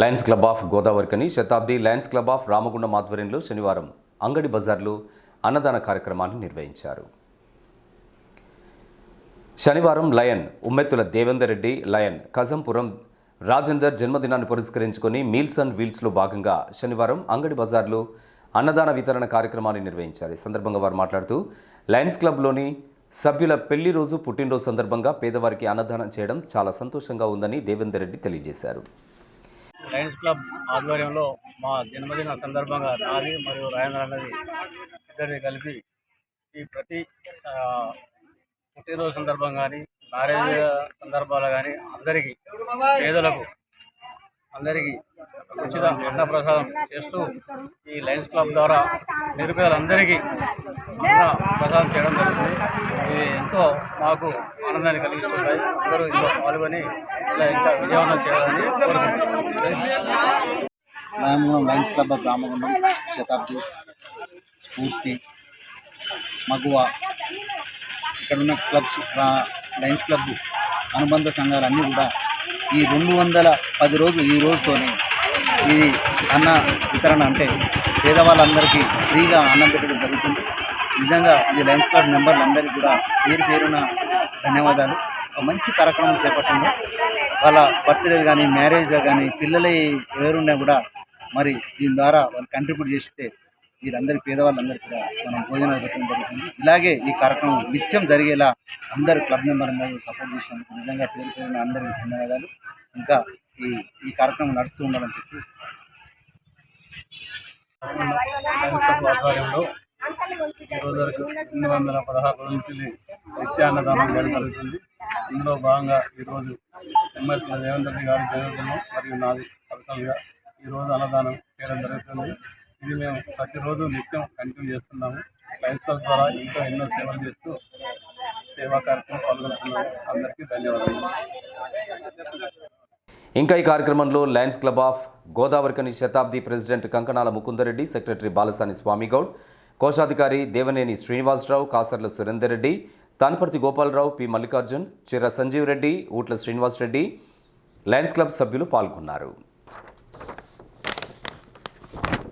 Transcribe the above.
Lions club of Godavarikhani Shatabdi lions club of Ramagundam ఆధ్వర్యంలో శనివారం అంగడి బజార్లో అన్నదాన కార్యక్రమాన్ని నిర్వహించారు. శనివారం లయన్ ఉమ్మెత్తుల దేవేందర్ రెడ్డి లయన్ కజంపురం రాజేందర్ జన్మదినాన్ని పురస్కరించుకొని మీల్స్ అండ్ వీల్స్లో భాగంగా శనివారం అంగడి బజార్లో అన్నదాన వితరణ కార్యక్రమాన్ని నిర్వహించారు. ఈ సందర్భంగా వారు మాట్లాడుతూ లయన్స్ క్లబ్లోని సభ్యుల పెళ్ళి రోజు పుట్టినరోజు సందర్భంగా పేదవారికి అన్నదానం చేయడం చాలా సంతోషంగా ఉందని దేవేందర్ రెడ్డి తెలియజేశారు. లయన్స్ క్లబ్ ఆధ్వర్యంలో మా జన్మదిన సందర్భంగా నాది మరియు రాజేంద్ర అన్నది ఇద్దరిని కలిపి ఈ ప్రతి పుట్టినరోజు సందర్భం కానీ మ్యారేజ్ సందర్భాలు కానీ అందరికీ పేదలకు అందరికీ ఉచిత అన్నప్రసాదం చేస్తూ ఈ లయన్స్ క్లబ్ ద్వారా నిరుపేదలందరికీ అన్న ప్రసాదం చేయడం జరుగుతుంది. ఇవి ఎంతో మాకు ఆనందాన్ని కలిగిస్తుంటాయి. అందరూ ఇందులో పాల్గొని ఇలా ఇంకా విజయవంతం చేయాలని మేము lions club of Ramagundam Shatabdi స్ఫూర్తి మగువ. ఇక్కడ ఉన్న క్లబ్స్ లైన్స్ లయన్స్ క్లబ్ అనుబంధ సంఘాలన్నీ కూడా ఈ రెండు వందల పది రోజులు ఈ రోజుతోనే ఇది అన్న వితరణ అంటే పేదవాళ్ళందరికీ ఫ్రీగా అన్నం పెట్టడం జరుగుతుంది. నిజంగా ఈ లయన్స్ క్లబ్ మెంబర్లందరికీ కూడా పేరు పేరున ధన్యవాదాలు. ఒక మంచి కార్యక్రమం చేపట్టండి వాళ్ళ బర్త్డే కానీ మ్యారేజ్ కానీ పిల్లలు ఎవరున్నా కూడా మరి దీని ద్వారా వాళ్ళు కంట్రిబ్యూట్ చేస్తే వీరందరి పేదవాళ్ళందరికీ కూడా మనం భోజనాలు పెట్టడం జరుగుతుంది. ఇలాగే ఈ కార్యక్రమం నిత్యం జరిగేలా అందరు క్లబ్ మెంబర్ అందరూ సపోర్ట్ చేసినందుకు నిజంగా పేరు పేరున అందరికీ ధన్యవాదాలు. ఇంకా ఈ ఈ కార్యక్రమం నడుస్తూ ఉండాలని చెప్పి ఆధ్వర్యంలో ఈ రోజు వరకు ఎనిమిది వందల పదహారు నుంచి నిత్యాన్నదానం చేయడం జరుగుతుంది. ఇందులో భాగంగా ఈరోజు ఎమ్మెల్సీ రేవంత్ రెడ్డి గారి జరుగుతున్నాం మరియు నాది పర్సనల్గా ఈరోజు అన్నదానం చేయడం జరుగుతుంది. ఇది మేము ప్రతిరోజు నిత్యం కంటిన్యూ చేస్తున్నాము. లయన్స్ క్లబ్ ద్వారా ఇంకా ఎన్నో సేవలు చేస్తూ సేవా కార్యక్రమం పాల్గొంటున్నాము. అందరికీ ధన్యవాదాలు ఇంకా ఈ కార్యక్రమంలో lions club of Godavarikhani Shatabdi president Kankanala Mukundareddy secretary Balasani Swamygoud కోశాధికారి Devaneni Srinivasarao Kasarla Surender Reddy Tanipart Gopalarao P. Mallikarjun Chirra Sanjeev Reddy Ootla Srinivas Reddy lions club సభ్యులు పాల్గొన్నారు.